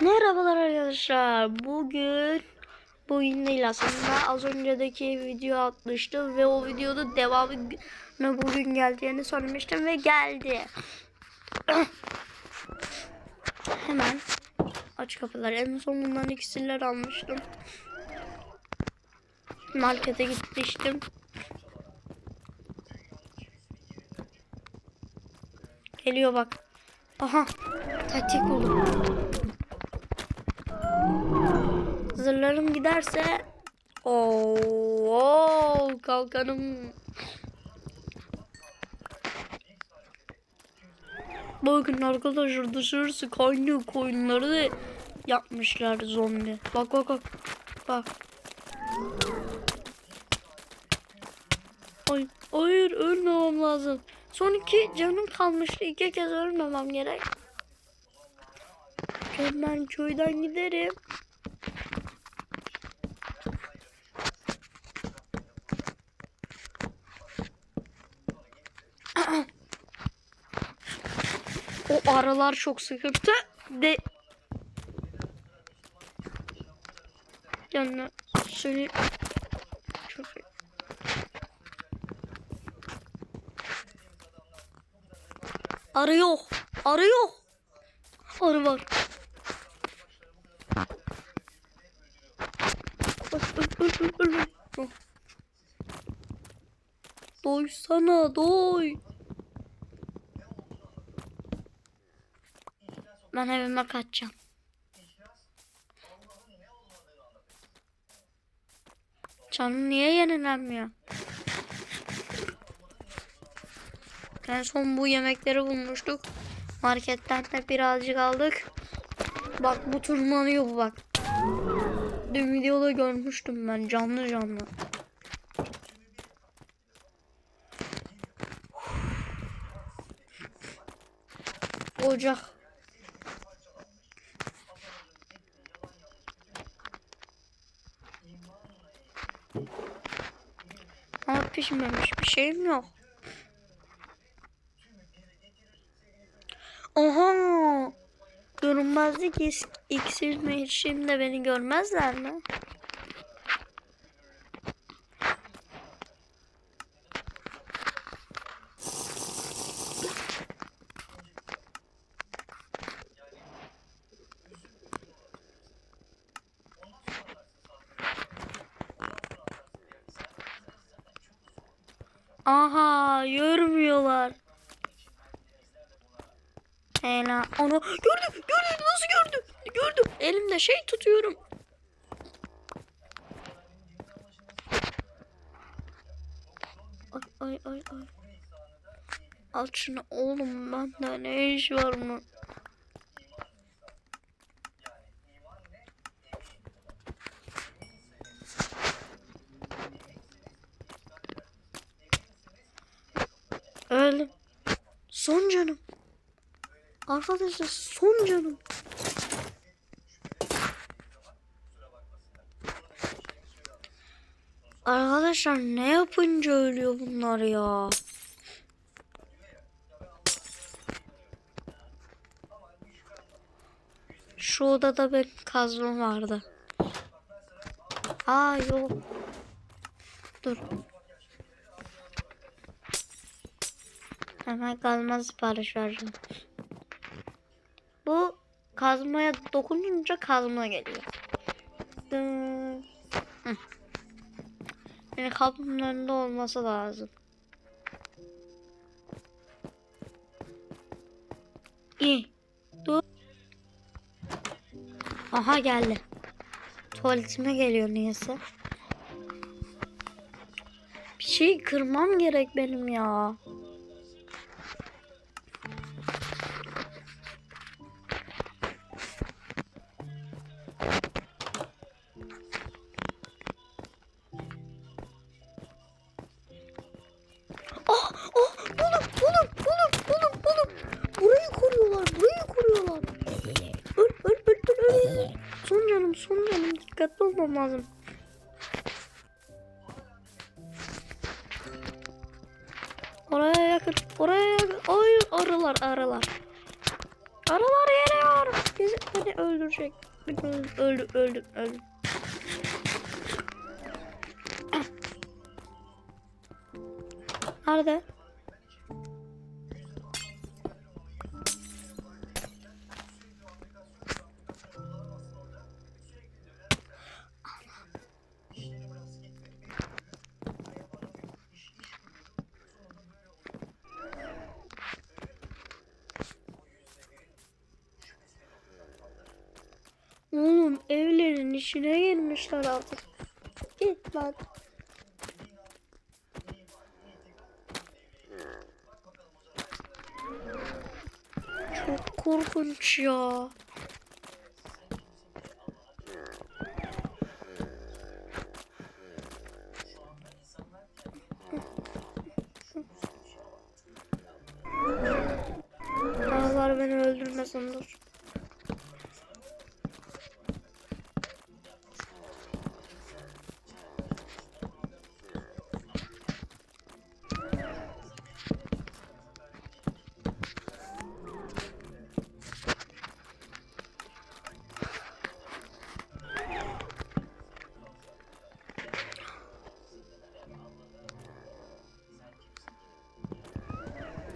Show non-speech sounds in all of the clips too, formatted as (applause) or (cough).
Merhabalar arkadaşlar. Bugün bugün değil aslında az öncedeki video atmıştım ve o videoda devamı bugün geleceğini söylemiştim ve geldi. (coughs) Hemen aç kapıları. En son bundan iksirler almıştım. Markete gitmiştim. Geliyor bak. Aha. Taktik buldum. Zırlarım giderse Oo, kalkanım. Bakın arkadaşlar dışarısı kaynıyor koyunları yapmışlar zombi. Bak bak bak. Bak. Ay, hayır ölmemem lazım. Son iki canım kalmıştı. İki kez ölmemem gerek. Ben köyden giderim. O aralar çok sıkıntı. De yani seni çok Arı yok. Arı yok. Arı var. Doysana doy. Ben evime kaçacağım. Canım niye yenilenmiyor? En son bu yemekleri bulmuştuk. Marketten de birazcık aldık. Bak bu tırmanıyor bu bak. Dün videoda görmüştüm ben canlı canlı. Ocak. Ama pişmemiş bir şeyim yok. Oha! İs- iksir mi şimdi beni görmezler mi? Aha görmüyorlar. Ela onu gördüm gördüm nasıl gördüm gördüm elimde şey tutuyorum. Ay ay ay ay. Al şunu oğlum bende ne iş var mı? Öldüm. Son canım. Arkadaşlar son canım. Arkadaşlar ne yapınca ölüyor bunlar ya? Şu odada benim kazmam vardı. Aa yok. Dur. Hemen kazma sipariş vereceğim. Bu kazmaya dokununca kazma geliyor. Yani kapının önünde olması lazım. İyi. Dur. Aha geldi. Tuvaletime geliyor niyeyse. Bir şey kırmam gerek benim ya. Dikkatli olmam lazım. Oraya yakın, oraya yakın. Ay, arılar, arılar. Arılar geliyor. Bizi beni öldür. öldürecek. Beni öldü, öldü, öldüm, öldüm. Nerede? Oğlum evlerin içine girmişler artık. Git lan. Çok korkunç ya.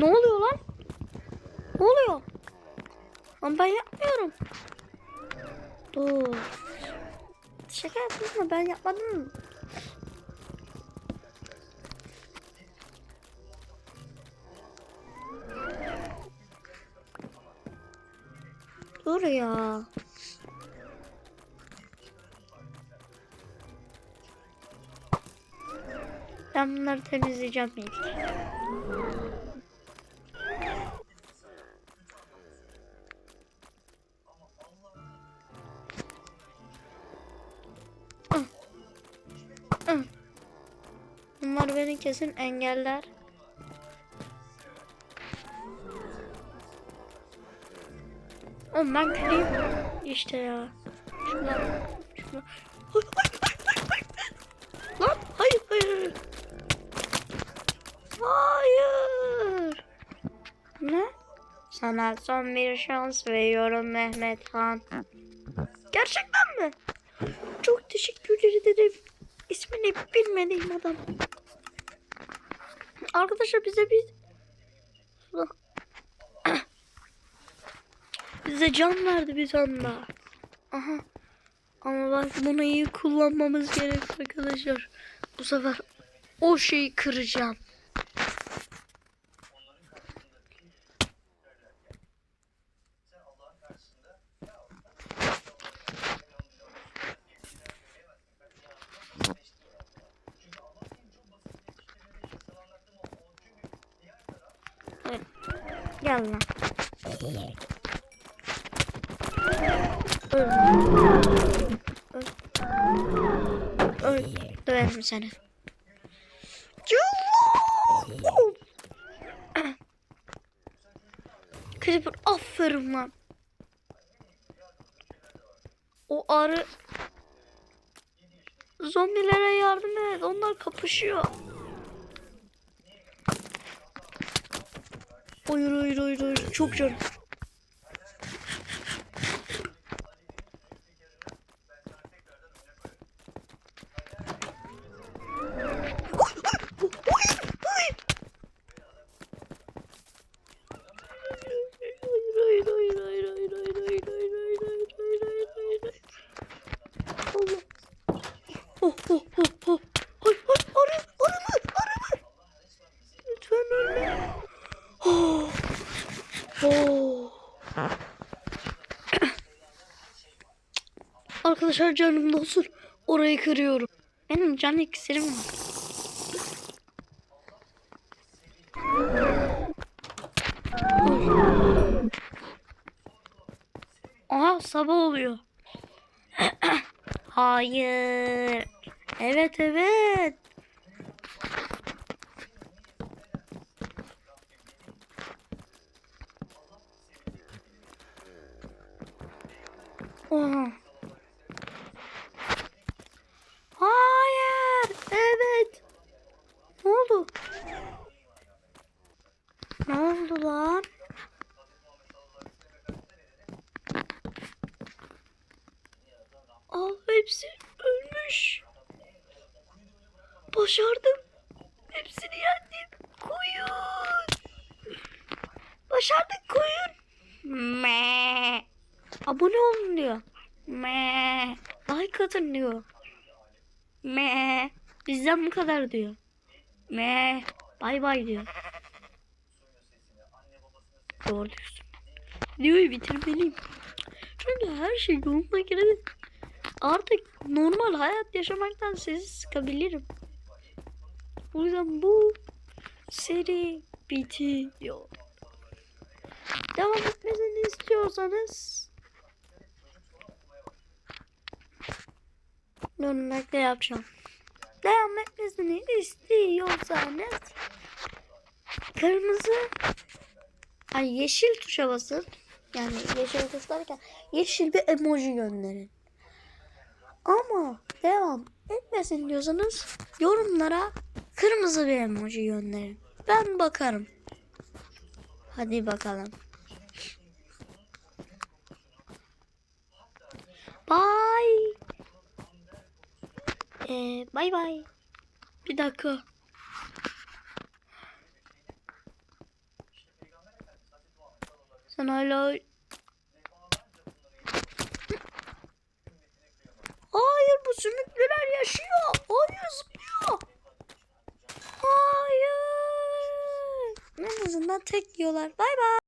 Ne oluyor lan? Ne oluyor? Lan ben yapmıyorum. Dur. Şaka yaptın mı? Ben yapmadım. Dur ya. Ben bunları temizleyeceğim. Beni kesin engeller. Oğlum ben kırayım. İşte ya. Ay. Lan hayır. Hayır. Hayır. Ne? Sana son bir şans veriyorum Mehmet Han. Gerçekten mi? Çok teşekkür ederim. İsmini bilmediğim adam. Arkadaşlar bize bir (coughs) bize can verdi bir tane. Aha. Ama bak bunu iyi kullanmamız gerek arkadaşlar. Bu sefer o şeyi kıracağım. Öl. Döverim seni. Yuuu! Creeper aferin lan. O arı zombilere yardım et. Onlar kapışıyor. Hayır hayır hayır hayır. Çok can. Lütfen ölme. Oh. Oh. Arkadaşlar canım olsun. Orayı kırıyorum. Benim can iksirim var. Aha sabah oluyor. (clears throat) Hayır. Evet evet. Hayır. Evet. Ne oldu? Ne oldu lan? Hepsi ölmüş. Başardım. Hepsini yendim. Koyun. Başardık koyun. Me. Abone olun diyor. Me. Like atın diyor. Me. Bizden bu kadar diyor. Me. Bay bay diyor. Doğru diyorsun. Videoyu bitirmeliyim. Çünkü her şey yoluna girdi. Artık normal hayat yaşamaktan sizi sıkabilirim. O yüzden bu seri bitiyor. Devam etmesini istiyorsanız Yorumlarda yapacağım. Devam etmesini istiyorsanız kırmızı ay yeşil tuşa basın. Yani yeşil tuş derken yeşil bir emoji gönderin. Ama devam etmesin diyorsanız yorumlara kırmızı bir emoji gönderin. Ben bakarım. Hadi bakalım. Bye. Ee, bye bye. Bir dakika. Sen hala... Hayır bu sümüklüler yaşıyor. Hayır zıplıyor. Hayır. En azından tek yiyorlar. Bay bay.